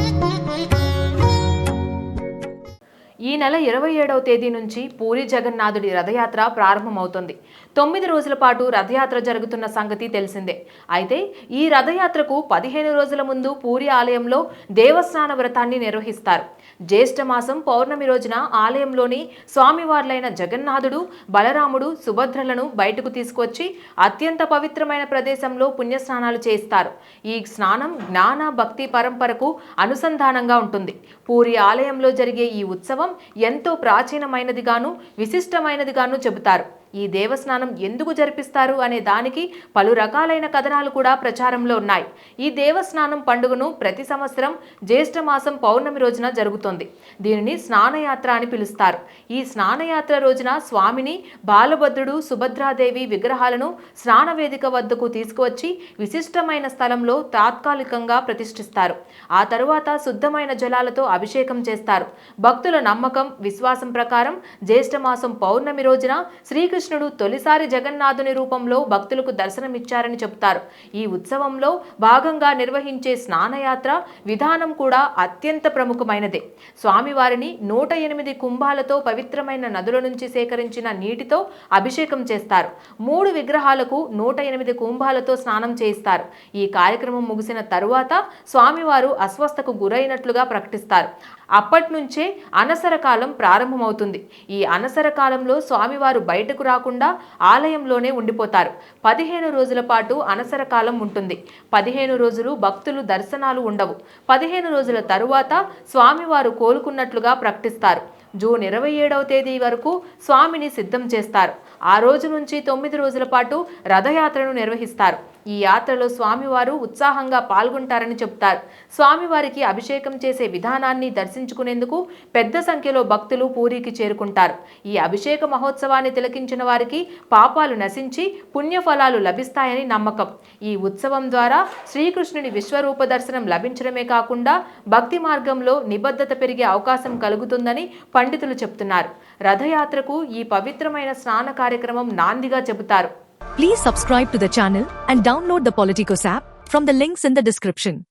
Thank you. ఈ నెల ఇరవై ఏడవ తేదీ నుంచి పూరి జగన్నాథుడి రథయాత్ర ప్రారంభమవుతుంది. తొమ్మిది రోజుల పాటు రథయాత్ర జరుగుతున్న సంగతి తెలిసిందే. అయితే ఈ రథయాత్రకు పదిహేను రోజుల ముందు పూరి ఆలయంలో దేవస్నాన వ్రతాన్ని నిర్వహిస్తారు. జ్యేష్ఠ మాసం పౌర్ణమి రోజున ఆలయంలోని స్వామివార్లైన జగన్నాథుడు బలరాముడు సుభద్రలను బయటకు తీసుకొచ్చి అత్యంత పవిత్రమైన ప్రదేశంలో పుణ్యస్నానాలు చేస్తారు ఈ స్నానం జ్ఞాన భక్తి పరంపరకు అనుసంధానంగా ఉంటుంది. పూరి ఆలయంలో జరిగే ఈ ఉత్సవం ఎంతో ప్రాచీనమైనదిగాను విశిష్టమైనదిగాను చెబుతారు. ఈ దేవస్నానం ఎందుకు జరిపిస్తారు అనే దానికి పలు రకాలైన కథనాలు కూడా ప్రచారంలో ఉన్నాయి. ఈ దేవస్నానం పండుగను ప్రతి సంవత్సరం జ్యేష్ఠమాసం పౌర్ణమి రోజున జరుగుతుంది. దీనిని స్నానయాత్ర అని పిలుస్తారు. ఈ స్నానయాత్ర రోజున స్వామిని బాలభద్రుడు సుభద్రాదేవి విగ్రహాలను స్నాన వేదిక వద్దకు తీసుకువచ్చి విశిష్టమైన స్థలంలో తాత్కాలికంగా ప్రతిష్ఠిస్తారు. ఆ తరువాత శుద్ధమైన జలాలతో అభిషేకం చేస్తారు. భక్తుల నమ్మకం విశ్వాసం ప్రకారం జ్యేష్ఠమాసం పౌర్ణమి రోజున శ్రీకృష్ణుడు తొలిసారి జగన్నాథుని రూపంలో భక్తులకు దర్శనమిచ్చారని చెబుతారు. ఈ ఉత్సవంలో భాగంగా నిర్వహించే స్నానయాత్ర విధానం కూడా అత్యంత ప్రముఖమైనదే. స్వామివారిని నూట ఎనిమిది కుంభాలతో పవిత్రమైన నదుల నుంచి సేకరించిన నీటితో అభిషేకం చేస్తారు. మూడు విగ్రహాలకు నూట ఎనిమిది కుంభాలతో స్నానం చేయిస్తారు. ఈ కార్యక్రమం ముగిసిన తరువాత స్వామివారు అస్వస్థకు గురైనట్లుగా ప్రకటిస్తారు. అప్పటి నుంచే అనసర కాలం ప్రారంభమవుతుంది. ఈ అనసర కాలంలో స్వామివారు బయటకు రాకుండా ఆలయంలోనే ఉండిపోతారు. పదిహేను రోజుల పాటు అనసర కాలం ఉంటుంది. పదిహేను రోజులు భక్తులు దర్శనాలు ఉండవు. పదిహేను రోజుల తరువాత స్వామివారు కోలుకున్నట్లుగా ప్రకటిస్తారు. జూన్ ఇరవై ఏడవ తేదీ వరకు స్వామిని సిద్ధం చేస్తారు. ఆ రోజు నుంచి తొమ్మిది రోజుల పాటు రథయాత్రను నిర్వహిస్తారు. ఈ యాత్రలో స్వామివారు ఉత్సాహంగా పాల్గొంటారని చెప్తారు. స్వామివారికి అభిషేకం చేసే విధానాన్ని దర్శించుకునేందుకు పెద్ద సంఖ్యలో భక్తులు పూరికి చేరుకుంటారు. ఈ అభిషేక మహోత్సవాన్ని తిలకించిన వారికి పాపాలు నశించి పుణ్యఫలాలు లభిస్తాయని నమ్మకం. ఈ ఉత్సవం ద్వారా శ్రీకృష్ణుని విశ్వరూప దర్శనం లభించడమే కాకుండా భక్తి మార్గంలో నిబద్ధత పెరిగే అవకాశం కలుగుతుందని పండితులు చెప్తున్నారు. రథయాత్రకు ఈ పవిత్రమైన స్నాన కార్యక్రమం నాందిగా చెబుతారు. Please subscribe to the channel and download the Politico app from the links in the description